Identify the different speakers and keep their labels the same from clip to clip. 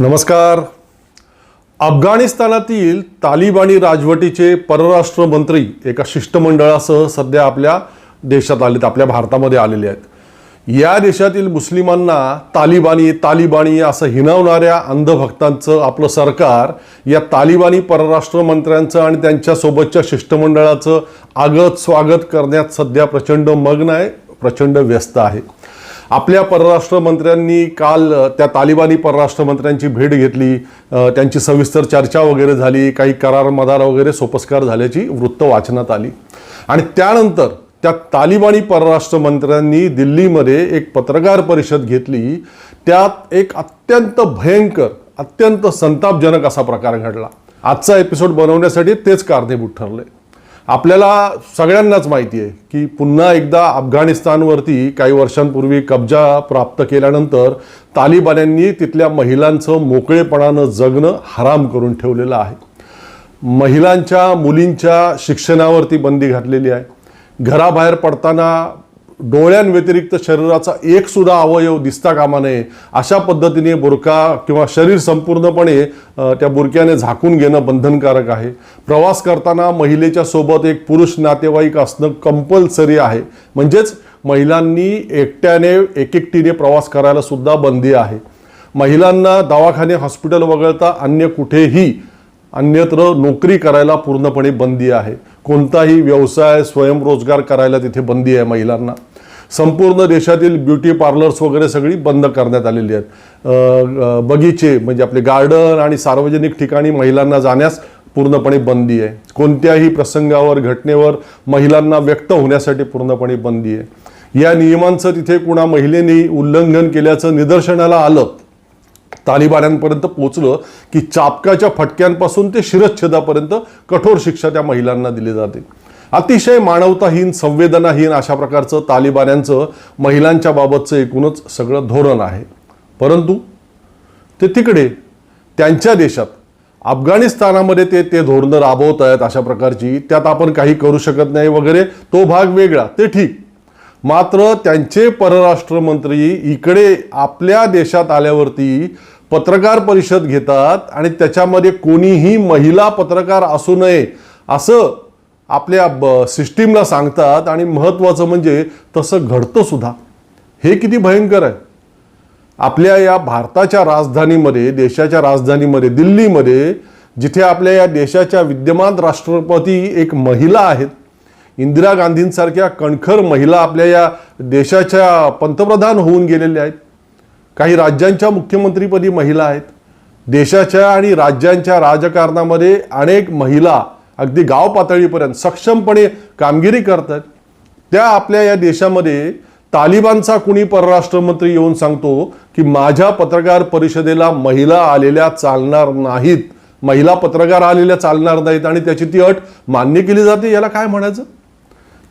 Speaker 1: नमस्कार. अफगाणिस्तानातील तालिबानी राजवटीचे परराष्ट्र मंत्री एका शिष्टमंडळासह सध्या आपल्या देशात आलेत आपल्या भारतामध्ये आलेले आहेत. या देशातील मुस्लिमांना तालिबानी तालिबानी असं हिणवणाऱ्या अंधभक्तांचं आपलं सरकार या तालिबानी परराष्ट्र मंत्र्यांचं आणि त्यांच्यासोबतच्या शिष्टमंडळाचं आगत स्वागत करण्यात सध्या प्रचंड मग्न आहे प्रचंड व्यस्त आहे. आपल्या परराष्ट्र मंत्र्यांनी काल त्या तालिबानी परराष्ट्र मंत्र्यांची भेट घेतली. त्यांची सविस्तर चर्चा वगैरे झाली. काही करार मदार वगैरे सोपस्कार झाल्याची वृत्त वाचनात आली. आणि त्यानंतर त्या तालिबानी परराष्ट्र मंत्र्यांनी दिल्लीमध्ये एक पत्रकार परिषद घेतली. त्यात एक अत्यंत भयंकर अत्यंत संतापजनक असा प्रकार घडला. आजचा एपिसोड बनवण्यासाठी तेच कारणीभूत ठरले आपल्याला सगळ्यांनाच माहिती आहे की पुन्हा एकदा अफगाणिस्तानवरती काही वर्षांपूर्वी कब्जा प्राप्त केल्यानंतर तालिबान्यांनी तिथल्या महिलांचं मोकळेपणानं जगणं हराम करून ठेवलेलं आहे. महिलांच्या मुलींच्या शिक्षणावरती बंदी घातलेली आहे. घराबाहेर पडताना डोळ्यांव्यतिरिक्त शरीराचा एक सुद्धा अवयव दिसता कामा नये अशा पद्धतीने बुरका किंवा शरीर संपूर्णपणे त्या बुरक्याने झाकून घेणं बंधनकारक आहे. प्रवास करताना महिलेच्या सोबत एक पुरुष नातेवाईक असणं कंपल्सरी आहे. म्हणजेच महिलांनी एकट्याने एक एकटीने प्रवास करायला सुद्धा बंदी आहे. महिलांना दवाखाने हॉस्पिटल वगळता अन्य कुठेही अन्यत्र नोकरी करायला पूर्णपणे बंदी आहे. कोणताही व्यवसाय स्वयंरोजगार करायला तिथे बंदी आहे महिलांना. संपूर्ण देशातील ब्युटी पार्लर्स वगैरे सगळी बंद करण्यात आलेली आहेत. बगीचे म्हणजे आपले गार्डन आणि सार्वजनिक ठिकाणी महिलांना जाण्यास पूर्णपणे बंदी आहे. कोणत्याही प्रसंगावर घटनेवर महिलांना व्यक्त होण्यासाठी पूर्णपणे बंदी आहे. या नियमांचं तिथे कुणा महिलेने उल्लंघन केल्याचं निदर्शनाला आलं तालिबान्यांपर्यंत पोचलं की चापकाच्या फटक्यांपासून ते शिरच्छेदापर्यंत कठोर शिक्षा त्या महिलांना दिली जाते. अतिशय मानवताहीन संवेदनाहीन अशा प्रकारचं तालिबान्यांचं महिलांच्या बाबतचं एकूणच सगळं धोरण आहे. परंतु ते तिकडे त्यांच्या देशात अफगाणिस्तानामध्ये ते ते धोरणं राबवत आहेत अशा प्रकारची त्यात आपण काही करू शकत नाही वगैरे तो भाग वेगळा ते ठीक. मात्र त्यांचे परराष्ट्र मंत्री इकडे आपल्या देशात आल्यावरती पत्रकार परिषद घेतात आणि त्याच्यामध्ये कोणीही महिला पत्रकार असू नये असं आपल्या ब सिस्टीमला सांगतात आणि महत्त्वाचं म्हणजे तसं घडतं सुद्धा. हे किती भयंकर आहे. आपल्या या भारताच्या राजधानीमध्ये देशाच्या राजधानीमध्ये दिल्लीमध्ये जिथे आपल्या या देशाच्या विद्यमान राष्ट्रपती एक महिला आहेत इंदिरा गांधींसारख्या कणखर महिला आपल्या या देशाच्या पंतप्रधान होऊन गेलेल्या आहेत. काही राज्यांच्या मुख्यमंत्रीपदी महिला आहेत. देशाच्या आणि राज्यांच्या राजकारणामध्ये अनेक महिला अगदी गाव पातळीपर्यंत सक्षमपणे कामगिरी करतात. त्या आपल्या या देशामध्ये तालिबानचा कुणी परराष्ट्रमंत्री येऊन सांगतो की माझ्या पत्रकार परिषदेला महिला आलेल्या चालणार नाहीत. महिला पत्रकार आलेल्या चालणार नाहीत आणि त्याची ती अट मान्य केली जाते याला काय म्हणायचं?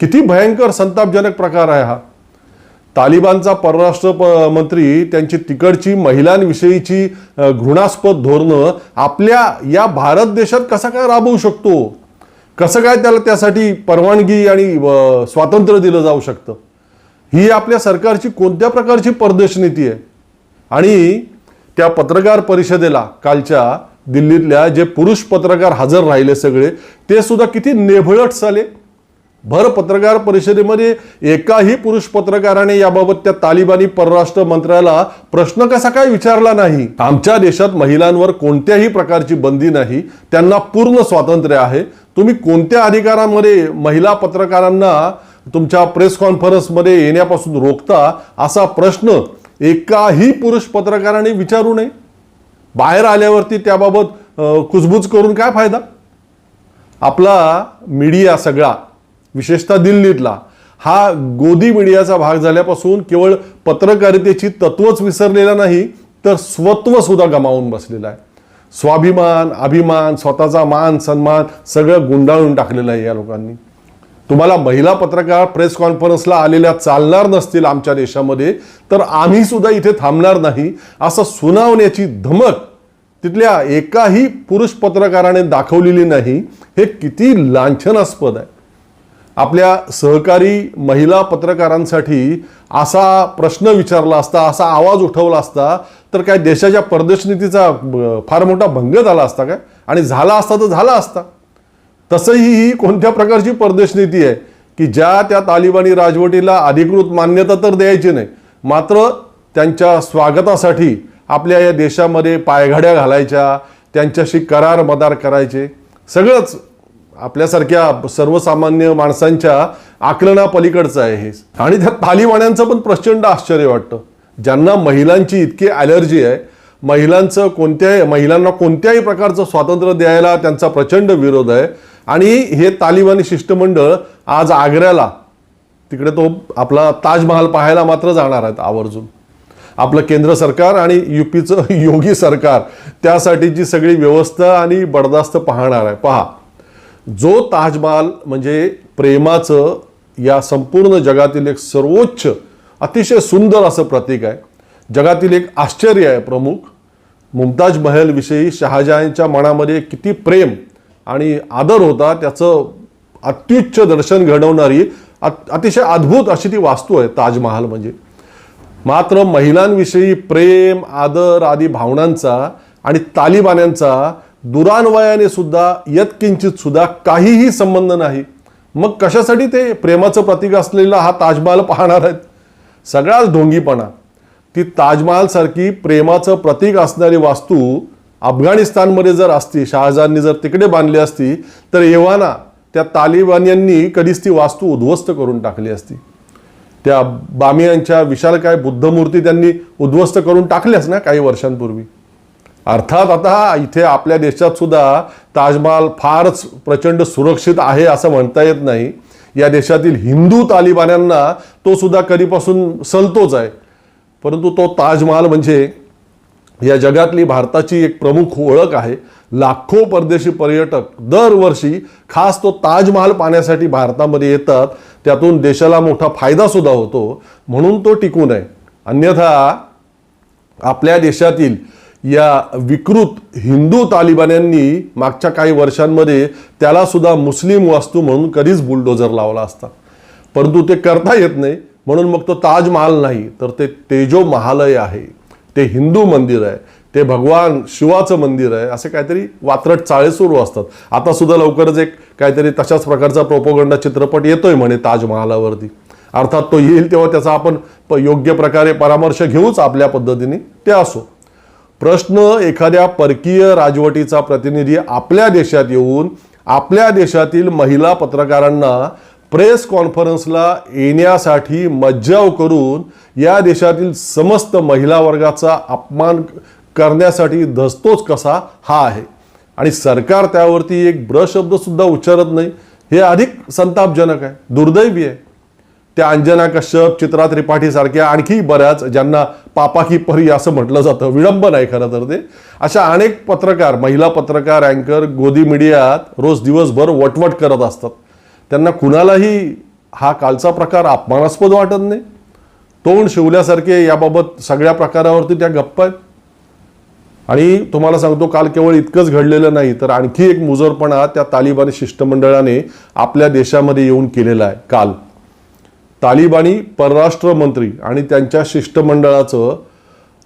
Speaker 1: किती भयंकर संतापजनक प्रकार आहे हा. तालिबानचा परराष्ट्र प- मंत्री त्यांची तिकडची महिलांविषयीची घृणास्पद धोरणं आपल्या या भारत देशात कसा काय राबवू शकतो? कसं काय त्याला त्यासाठी परवानगी आणि स्वातंत्र्य दिलं जाऊ शकतं? ही आपल्या सरकारची कोणत्या प्रकारची परदेश नीती आहे? आणि त्या पत्रकार परिषदेला कालच्या दिल्लीतल्या जे पुरुष पत्रकार हजर राहिले सगळे ते सुद्धा किती नेभळट झाले? भर पत्रकार परिषदेमध्ये एकाही पुरुष पत्रकाराने याबाबत त्या तालिबानी परराष्ट्र मंत्र्याला प्रश्न कसा काय विचारला नाही? आमच्या देशात महिलांवर कोणत्याही प्रकारची बंदी नाही त्यांना पूर्ण स्वातंत्र्य आहे. तुम्ही कोणत्या अधिकारामध्ये महिला पत्रकारांना तुमच्या प्रेस कॉन्फरन्समध्ये येण्यापासून रोखता असा प्रश्न एकाही पुरुष पत्रकाराने विचारू नये? बाहेर आल्यावरती त्याबाबत कुजबूज करून काय फायदा? आपला मीडिया सगळा विशेषतः दिल्लीतला हा गोदी मीडियाचा भाग झाल्यापासून केवळ पत्रकारितेची तत्वच विसरलेला नाही तर स्वत्व सुद्धा गमावून बसलेला आहे. स्वाभिमान अभिमान स्वतःचा मान सन्मान सगळं गुंडाळून टाकलेलं आहे या लोकांनी. तुम्हाला महिला पत्रकार प्रेस कॉन्फरन्सला आलेल्या चालणार नसतील आमच्या देशामध्ये तर आम्ही सुद्धा इथे थांबणार नाही असं सुनावण्याची धमक तिथल्या एकाही पुरुष पत्रकाराने दाखवलेली नाही हे किती लांछनास्पद आहे. आपल्या सहकारी महिला पत्रकारांसाठी असा प्रश्न विचारला असता असा आवाज उठवला असता तर काय देशाच्या परदेश नीतीचा फार मोठा भंग झाला असता काय? आणि झाला असता तर झाला असता. तसंही ही कोणत्या प्रकारची परदेश नीती आहे? की ज्या त्या तालिबानी राजवटीला अधिकृत मान्यता तर द्यायची नाही मात्र त्यांच्या स्वागतासाठी आपल्या या देशामध्ये पायघड्या घालायच्या त्यांच्याशी करार मदार करायचे सगळंच आपल्यासारख्या सर्वसामान्य माणसांच्या आकलनापलीकडचं आहे हे. आणि त्या तालिबान्यांचं पण प्रचंड आश्चर्य वाटतं. ज्यांना महिलांची इतकी ॲलर्जी आहे महिलांचं कोणत्याही महिलांना कोणत्याही प्रकारचं स्वातंत्र्य द्यायला त्यांचा प्रचंड विरोध आहे. आणि हे तालिबानी शिष्टमंडळ आज आग्र्याला तिकडे तो आपला ताजमहाल पाहायला मात्र जाणार आहेत आवर्जून. आपलं केंद्र सरकार आणि युपीचं योगी सरकार त्यासाठीची सगळी व्यवस्था आणि बडदास्त पाहणार आहे. पहा. जो ताजमहाल म्हणजे प्रेमाचं या संपूर्ण जगातील एक सर्वोच्च अतिशय सुंदर असं प्रतीक आहे. जगातील एक आश्चर्य आहे प्रमुख. मुमताज महलविषयी शहाजहानच्या मनामध्ये किती प्रेम आणि आदर होता त्याचं अत्युच्च दर्शन घडवणारी अत- अतिशय अद्भुत अशी ती वास्तू आहे ताजमहाल म्हणजे. मात्र महिलांविषयी प्रेम आदर आदी भावनांचा आणि तालिबान्यांचा दुरान्वयाने सुद्धा यत्किंचित सुद्धा काहीही संबंध नाही. मग कशासाठी ते प्रेमाचं प्रतीक असलेला हा ताजमहाल पाहणार आहेत? सगळाच ढोंगीपणा. ती ताजमहालसारखी प्रेमाचं प्रतीक असणारी वास्तू अफगाणिस्तानमध्ये जर असती शहाजहाननी जर तिकडे बांधली असती तर एव्हाना त्या तालिबान्यांनी कधीच ती वास्तू उद्ध्वस्त करून टाकली असती. त्या बामियांच्या विशालकाय बुद्धमूर्ती त्यांनी उद्ध्वस्त करून टाकल्याच ना काही वर्षांपूर्वी. अर्थात आता इथे आपल्या देशात सुद्धा ताजमहाल फारच प्रचंड सुरक्षित आहे असं म्हणता येत नाही. या देशातील हिंदू तालिबान्यांना तो सुद्धा कधीपासून सलतोच आहे. परंतु तो ताजमहाल म्हणजे या जगातली भारताची एक प्रमुख ओळख आहे. लाखो परदेशी पर्यटक दरवर्षी खास तो ताजमहाल पाहण्यासाठी भारतामध्ये येतात. त्यातून देशाला मोठा फायदा सुद्धा होतो. म्हणून तो टिकून आहे. अन्यथा आपल्या देशातील या विकृत हिंदू तालिबान्यांनी मागच्या काही वर्षांमध्ये त्याला सुद्धा मुस्लिम वास्तू म्हणून कधीच बुलडोजर लावला असता. परंतु ते करता येत नाही. म्हणून मग तो ताजमहाल नाही तर ते तेजो महालय आहे. ते हिंदू मंदिर आहे. ते भगवान शिवाचं मंदिर आहे. असे काहीतरी वात्रट चाळे सुरू असतात. आता सुद्धा लवकरच एक काहीतरी तशाच प्रकारचा प्रोपोगंडा चित्रपट येतोय म्हणे ताजमहालावरती. अर्थात तो येईल तेव्हा त्याचा आपण योग्य प्रकारे परामर्श घेऊच आपल्या पद्धतीने ते असो. प्रश्न एखाद्या परकीय राजवटीचा प्रतिनिधी आपल्या देशात येऊन आपल्या देशातील महिला पत्रकारांना प्रेस कॉन्फरन्सला येण्यासाठी मज्जाव करून या देशातील समस्त महिला वर्गाचा अपमान करण्यासाठी धसतोच कसा हा आहे. आणि सरकार त्यावरती एक ब्रशब्दसुद्धा शब्द सुद्धा उच्चारत नाही. हे अधिक संतापजनक आहे. दुर्दैवी आहे. त्या अंजना कश्यप चित्रा त्रिपाठी सारख्या आणखी बऱ्याच ज्यांना पापा की परी असं म्हटलं जातं. विडंबन आहे खरं तर ते. अशा अनेक पत्रकार महिला पत्रकार अँकर गोदी मीडियात रोज दिवसभर वटवट करत असतात. त्यांना कुणालाही हा कालचा प्रकार अपमानास्पद वाटत नाही. तोंड शिवल्यासारखे याबाबत सगळ्या प्रकारावरती त्या गप्पा आहेत. आणि तुम्हाला सांगतो काल केवळ इतकंच घडलेलं नाही तर आणखी एक मुजरपणा त्या तालिबानी शिष्टमंडळाने आपल्या देशामध्ये येऊन केलेला आहे काल. तालिबानी परराष्ट्र मंत्री आणि त्यांच्या शिष्टमंडळाचं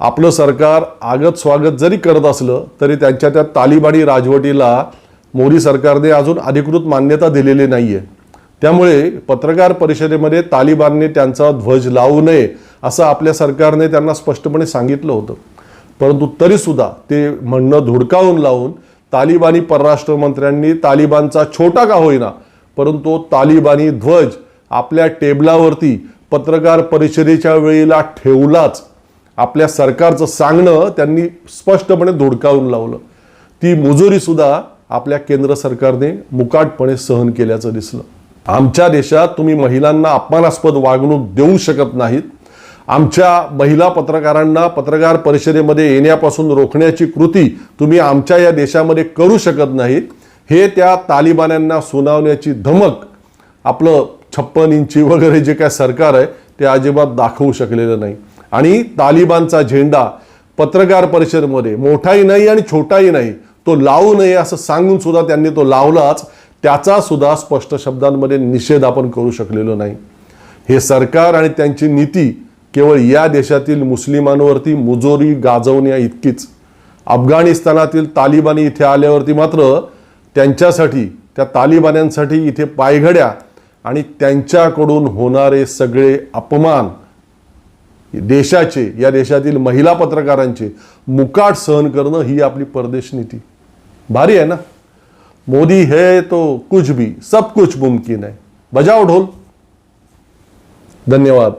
Speaker 1: आपलं सरकार आगत स्वागत जरी करत असलं तरी त्यांच्या त्या तालिबानी राजवटीला मोदी सरकारने अजून अधिकृत मान्यता दिलेली नाही आहे त्यामुळे पत्रकार परिषदेमध्ये तालिबानने त्यांचा ध्वज लावू नये असं आपल्या सरकारने त्यांना स्पष्टपणे सांगितलं होतं. परंतु तरीसुद्धा ते म्हणणं धुडकावून लावून तालिबानी परराष्ट्र मंत्र्यांनी तालिबानचा छोटा का होईना परंतु तालिबानी ध्वज आपल्या टेबलावरती पत्रकार परिषदेच्या वेळेला ठेवलाच. आपल्या सरकारचं सांगणं त्यांनी स्पष्टपणे धुडकावून लावलं. ती मजुरीसुद्धा आपल्या केंद्र सरकारने मुकाटपणे सहन केल्याचं दिसलं. आमच्या देशात तुम्ही महिलांना अपमानास्पद वागणूक देऊ शकत नाहीत. आमच्या महिला पत्रकारांना पत्रकार परिषदेमध्ये येण्यापासून रोखण्याची कृती तुम्ही आमच्या या देशामध्ये करू शकत नाहीत. हे त्या तालिबान्यांना सुनावण्याची धमक आपलं छप्पन इंची वगैरे जे काय सरकार आहे ते अजिबात दाखवू शकलेलं नाही. आणि तालिबानचा झेंडा पत्रकार परिषदेमध्ये मोठाही नाही आणि छोटाही नाही तो लावू नये असं सांगून सुद्धा त्यांनी तो लावलाच त्याचा सुद्धा स्पष्ट शब्दांमध्ये निषेध आपण करू शकलेलो नाही. हे सरकार आणि त्यांची नीती केवळ या देशातील मुस्लिमांवरती मुजोरी गाजवण्या इतकीच. अफगाणिस्तानातील तालिबानी इथे आल्यावरती मात्र त्यांच्यासाठी त्या तालिबान्यांसाठी इथे पायघड्या आणि त्यांच्याकडून होणारे सगळे अपमान देशाचे या देशातील महिला पत्रकारांचे मुकाट सहन करणं ही आपली परदेश नीती. भारी आहे ना? मोदी है तो कुछ भी सब कुछ मुमकिन है बजाओ ढोल. धन्यवाद.